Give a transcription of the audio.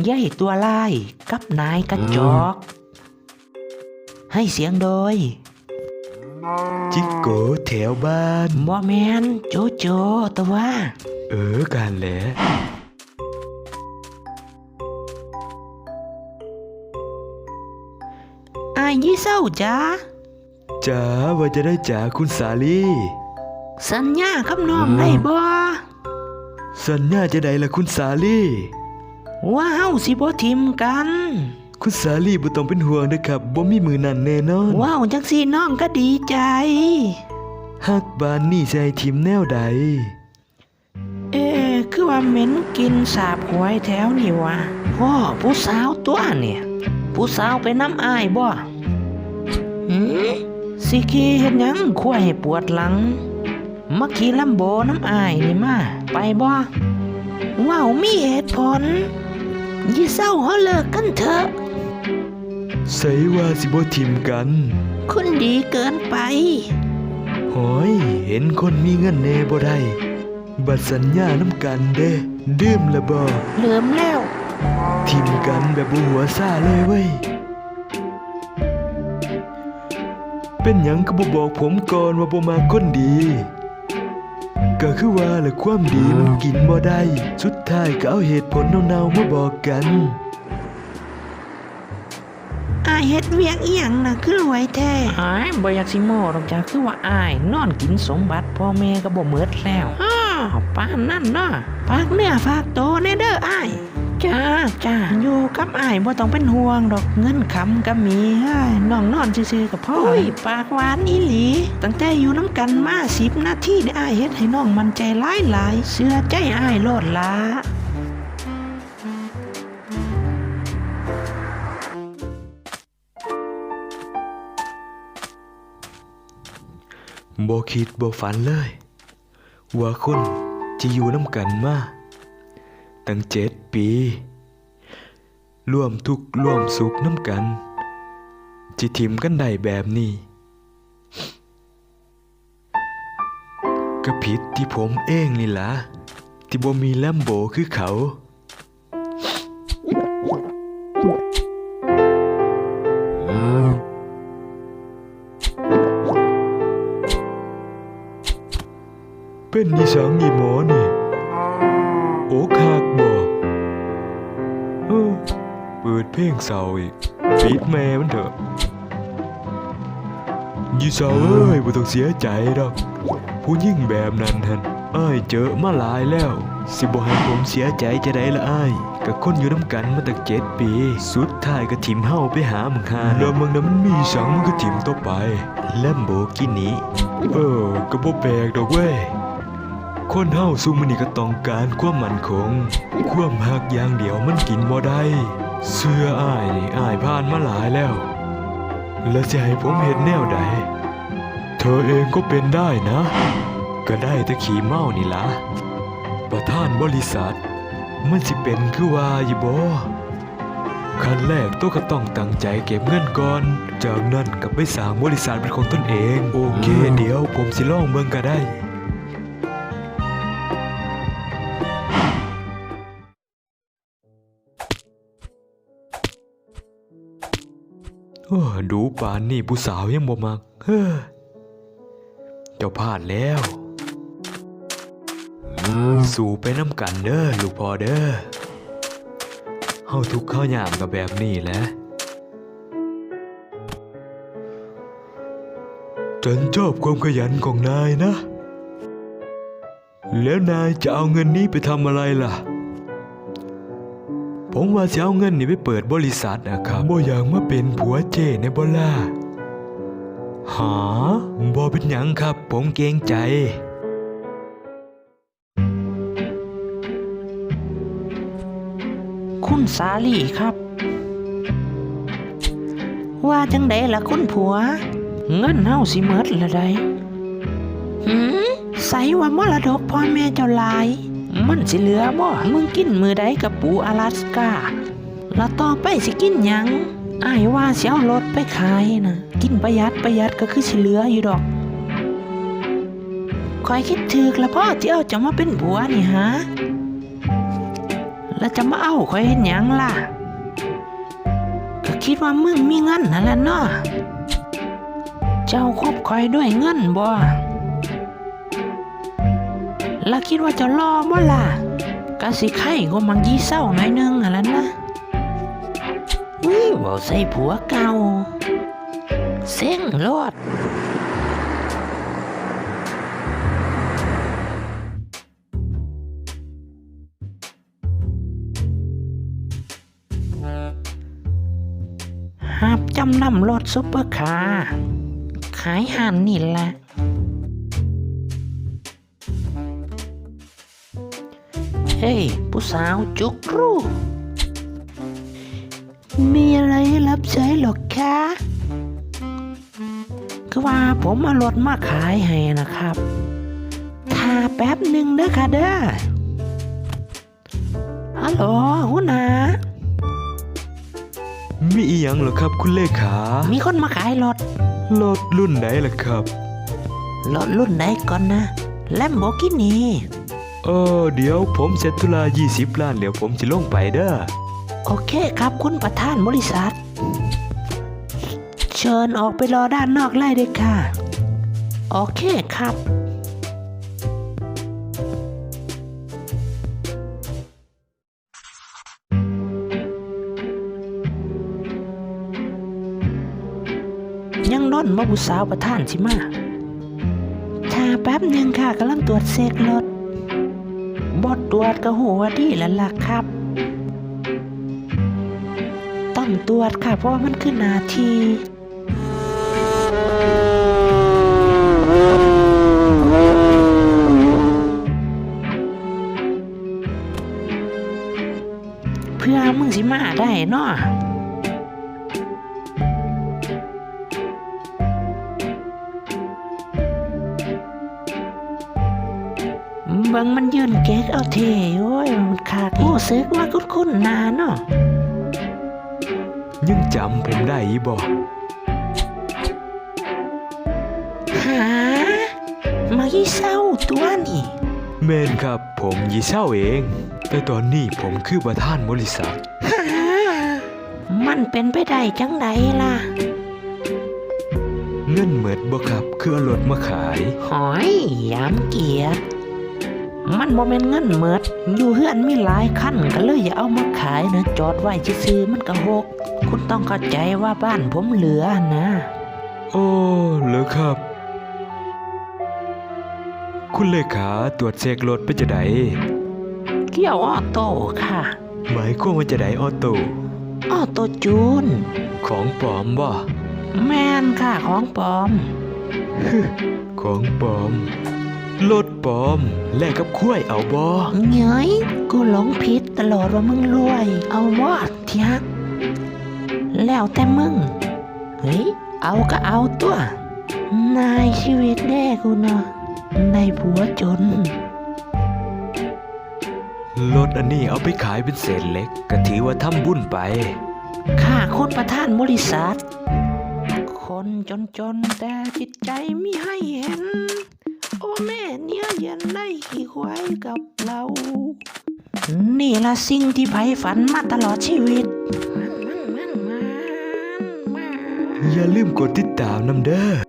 ใหญ่ตัวลายกับนายกระจอก ให้เสียงโดย จิกโกแถวบ้านบอแมนโจโจแต่ว่า เออการแหละอายยี่เศร้าจ้าจ๋าว่าจะได้จ๋าคุณสาลีสัญญากับน้องได้บ่สัญญาจะได้ละคุณสาลี ว่าเฮาสิบ่ทิมกัน คุณสาลีบ่ต้องเป็นห่วงนะครับบ่มีมือนั่นแน่นอนว้าวจังสีน้องก็ดีใจ ฮักบานนี่ใจทิมแนวใด เอ๊ะคือว่าเหม็นกินสาบหวยแถวนี่วะพ่อผู้สาวตัวเนี่ย ผู้สาวไปน้ำอายบ่หืมสิขี่เฮ็ดหยังควายให้ปวดหลังมาขี่ลำโบน้ำอายนี่มา ไปบ่ว้าวมีเหตุผล ยี่เศร้าเฮาเลิกกันเถอะ ใส่ว่าสิบ่ทิมกันคุณดีเกินไป หอยเห็นคนมีเงินแน่บ่ได้ บัดสัญญาน้ำกันเด้ดื่มละบ่เหลือมแล้ว ทิมกันแบบบ่หัวซ่าเลยเว้ย เป็นหยังก็บ่บอกผมก่อนว่าบ่มาคนดี ก็คือว่าละความดีมันกินบ่ได้ สุดท้ายก็เอาเหตุผลเนาๆมาบอกกัน อายเฮ็ดเวียกอีหยังน่ะคือรวยแท้อ้ายบ่อยากสิโม้ดอกจ้าคือว่าอายนอนกินสมบัติพ่อแม่ก็บ่เมิดแล้วอ้าวปานนั่นเนาะฝากเนื้อฝากโตวแน่เด้ออ้าย จ้าจ้าอยู่กับอ้ายบ่ต้องเป็นห่วงดอกเงินคำก็มีเฮ้ยน้องนอนซื่อๆกับพ่อโอ้ยปากหวานอีหลี ตั้งแต่อยู่น้ำกันมา10นาทีได้อ้ายเฮ็ดให้น้องมันใจหลายๆเชื่อใจอ้ายโลดละบ่คิดบ่ฝันเลย ว่าคนจะอยู่น้ำกันมา ตั้งเจ็ดปีร่วมทุกข์ร่วมสุขน้ำกันจะทิมกันได้แบบนี้ก็ผิดที่ผมเองนี่ละที่บ่มีแลมโบคือเขา เป็นนิสังอีหมอนี่ เออเปิดเพลงเศร้าอีกปิดแม่มันเถอะยีเศร้าเอ้ยบ่ต้องเสียใจดอกผู้ยิ่งแบบนั้นหันอ้ายเจอมาหลายแล้ว สิบ่ให้ผมเสียใจจะได้ละอ้ายกับคนอยู่น้ำกันมาตั้งเจ็ดปี สุดท้ายก็ถิ่มเฮาไปหามึงหาแล้วมึงนั้นมันมีสังมันก็ถิ่มต่อไปแลมโบกินีเออก็บ่แปลกดอกเว้ย คนเฮาซุมื้อนี้ก็ต้องการความมั่นคง ความหักอย่างเดียวมันกินบ่ได้เสื้ออ้ายนี่อ้ายผ่านมาหลายแล้ว แล้วจะให้ผมเห็นแนวใดเธอเองก็เป็นได้นะ ก็ได้แต่ขี่เมานี่ละประธานบริษัท มันสิเป็นคือว่าอยู่บ่ขั้นแรกตัวก็ต้องตั้งใจเก็บเงินก่อน จากนั้นก็ไปสร้างบริษัทเป็นของตนเอง โอเค เดี๋ยวผมสิลองเบิ่งก็ได้ ดูป่านนี่ผู้สาวยังบ่มักเฮ้อเจ้าพลาดแล้ว สู่ไปน้ำกันเด้อลูกพ่อเด้อเฮาทุกข์เข้ายามกับแบบนี้แหละฉันชอบความขยันของนายนะ แล้วนายจะเอาเงินนี้ไปทำอะไรล่ะ ผมว่าจะเอาเงินนี่ไปเปิดบริษัทนะครับบ่อยากมาเป็นผัวเจในบล่าหาบ่เป็นหยังครับ ผมเกรงใจคุณสาลีครับ ว่าจังไดล่ะคุณผัว เงินเฮาสิเมิดละไดหืมใส่ว่ามรดกพ่อแม่เจ้าหลาย มันสิเหลือบ่มึงกินมือใดกับปูอลาสกาแล้วต่อไปสิกินหยังอายว่าเสิเอารถไปขายนะกินประหยัดประหยัดก็คือสิเหลืออยู่ดอกคอยคิดถึกละพ่อที่เอาจะมาเป็นผัวนี่ฮะแล้วจะมาเอาคอยเห็นหยังล่ะ ก็คิดว่ามึงมีเงินนั่นแหละเนาะเจ้าคบคอยด้วยเงินบ่ แล้วคิดว่าจะรอบ่ล่ะกะสิไข่ก็มังยี่เศร้าหน่อยนึงอะไรนะอุ้ยบ่ใส่ผัวเก่า เส้งรอดหาบจำนำรถซุปเปอร์คาร์ขายหันนี่แหละ ฮ้ย ผู้สาวจุกรูมีอะไรให้รับใช้หรอกคะคือว่าผมเอารถมาขายให้นะครับถ้าแป๊บหนึ่งเด้อค่ะเด้อฮัลโหลหัวหน้ามีอีหยังเหรอครับคุณเลขา มีคนมาขายรถ รถรุ่นไหนล่ะครับ รถรุ่นไหนก่อนนะ แลมโบกินี เออเดี๋ยวผมเสร็จธุระ20ล้านเดี๋ยวผมจะลงไปเด้อ โอเคครับคุณประธานบริษัท เชิญออกไปรอด้านนอกไล่เลยค่ะ โอเคครับ ยังด้นมาบุสาวประธานสิมาถ้าแป๊บหนึ่งค่ะกำลังตรวจเซ็กรถ บดตรวจก็หัวาดีแล้วล่ะครับ ต้องตรวจค่ะ เพราะว่ามันคือนาทีเพื่อมึงสิมาได้เนาะ งมันยืนเก๊กเอาเทโอ้ยมันขาดโอ้ซึกว่าคุ้นๆหนาเนาะยังจำผมได้อีบ่หามายี่เศร้าตัวนี่แม่นครับผมยีเศร้าเอง แต่ตอนนี้ผมคือประธานบริษัทหามันเป็นไปได้จังใดล่ะ เงินเหมิดบ่ครับ คือเอารถมาขาย หอยยามเกียรติ มันบ่แม่นเงินเมิด อยู่เฮือนมีหลายคันก็เลยอย่าเอามาขายนะจอดไว้ซื่อๆมันก็หก คุณต้องเข้าใจว่าบ้านผมเหลือนะ โอ้เหรอครับ คุณเลขาตรวจเช็ครถเป็นจะไดเกี่ยวออโต้ค่ะ หมายความว่าจะไดออโต้ออโต้จูน ของปลอมบ่แม่นค่ะของปลอม ของปลอม รถปลอม แลกกับคุ้ยเอาบ่เงยกูหลงผิดตลอดว่ามึงรวย เอาวอดที่ฮักแล้วแต่มึง เฮ้ย เอาก็เอาตัว นายชีวิตแน่กูเนาะในผัวจนรถอันนี้เอาไปขายเป็นเศษเหล็กก็ถือว่าทำบุญไปข้าคนประธานบริษัท คนจนจนๆแต่จิตใจไม่ให้เห็น โอ้แม่เนี่ยเย็นได้ขี่ควายกับเรา นี่ละสิ่งที่ไผฝันมาตลอดชีวิต อย่าลืมกดติดตามนำเด้อ